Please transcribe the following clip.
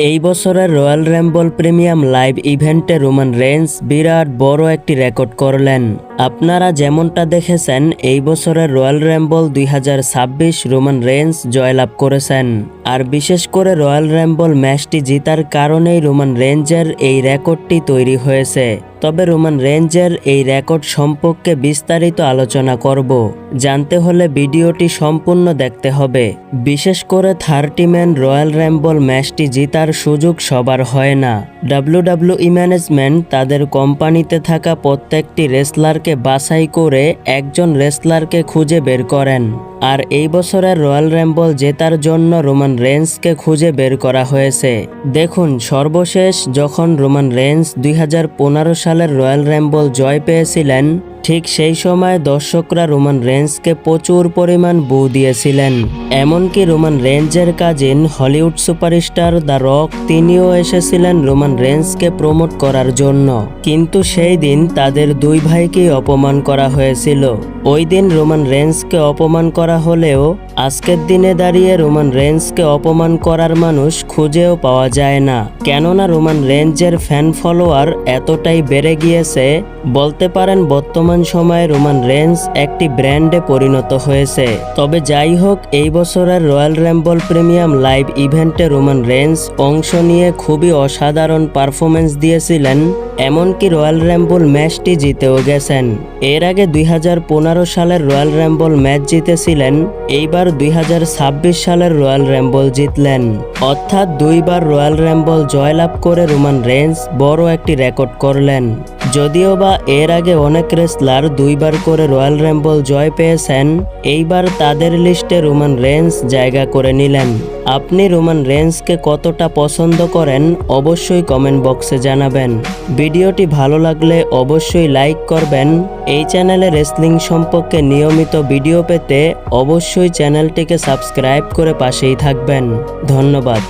এই বছরের Royal Rumble premium live ইভেন্টে রোমান রেঞ্জ বিরাট বড় একটি রেকর্ড করলেন। আপনারা যেমনটা দেখেছেন, এই বছরের রয়্যাল র্যাম্বল দুই হাজার ছাব্বিশ রোমান রেঞ্জ জয়লাভ করেছেন। আর বিশেষ করে রয়্যাল র্যাম্বল ম্যাচটি জিতার কারণেই রোমান রেঞ্জের এই রেকর্ডটি তৈরি হয়েছে। তবে রোমান রেঞ্জের এই রেকর্ড সম্পর্কে বিস্তারিত আলোচনা করব। জানতে হলে ভিডিওটি সম্পূর্ণ দেখতে হবে। বিশেষ করে থার্টি ম্যান রয়্যাল র্যাম্বল ম্যাচটি জিতার সুযোগ সবার হয় না। ডাব্লিউডাব্লিউই ম্যানেজমেন্ট তাদের কোম্পানিতে থাকা প্রত্যেকটি রেসলারকে বাছাই করে একজন রেসলারকে খুঁজে বের করেন। আর এই বছরের রয়্যাল র্যাম্বল জেতার জন্য রোমান রেঞ্জকে খুঁজে বের করা হয়েছে। দেখুন, সর্বশেষ যখন রোমান রেঞ্জ দুই সালের রয়্যাল র্যাম্বল জয় পেয়েছিলেন ঠিক সেই সময় দর্শকরা রোমান রেঞ্জকে প্রচুর পরিমাণ বউ দিয়েছিলেন। এমনকি রোমান রেঞ্জের cousin Hollywood superstar the Rock তিনিও এসেছিলেন রোমান রেঞ্জকে প্রমোট করার জন্য। কিন্তু সেই দিন তাদের দুই ভাইকেই অপমান করা হয়েছিল। ওই দিন রোমান রেঞ্জকে অপমান করা হলেও আজকের দিনে দাঁড়িয়ে রোমান রেঞ্জকে অপমান করার মানুষ খুঁজেও পাওয়া যায় না। কেননা রোমান রেঞ্জের ফ্যান ফলোয়ার এতটাই বেড়ে গিয়েছে, বলতে পারেন বর্তমান সময়ে রোমান রেঞ্জ একটি ব্র্যান্ডে পরিণত হয়েছে। তবে যাই হোক, এই বছরের রয়্যাল র্যাম্বল প্রিমিয়াম লাইভ ইভেন্টে রোমান রেঞ্জ অংশ নিয়ে খুবই অসাধারণ পারফরমেন্স দিয়েছিলেন এমনকি রয়্যাল র্যাম্বল ম্যাচটি জিতেও গেছেন। এর আগে দুই হাজার পনেরো সালের রয়্যাল র্যাম্বল ম্যাচ জিতেছিলেন, এইবার দুই হাজার ছাব্বিশ সালের রয়্যাল র্যাম্বল জিতলেন। অর্থাৎ দুইবার রয়্যাল র্যাম্বল জয়লাভ করে রোমান রেঞ্জ বড় একটি রেকর্ড করলেন। যদিও বা এর আগে অনেক রেসলার দুইবার করে রয়্যাল র্যাম্বল জয় পেয়েছেন, এইবার তাদের লিস্টে রোমান রেঞ্জ জায়গা করে নিলেন। আপনি রোমান রেঞ্জকে কতটা পছন্দ করেন অবশ্যই কমেন্ট বক্সে জানাবেন। ভিডিওটি ভালো লাগলে অবশ্যই লাইক করবেন। এই চ্যানেলে রেসলিং সম্পর্কে নিয়মিত ভিডিও পেতে অবশ্যই চ্যানেলটিকে সাবস্ক্রাইব করে পাশেই থাকবেন। ধন্যবাদ।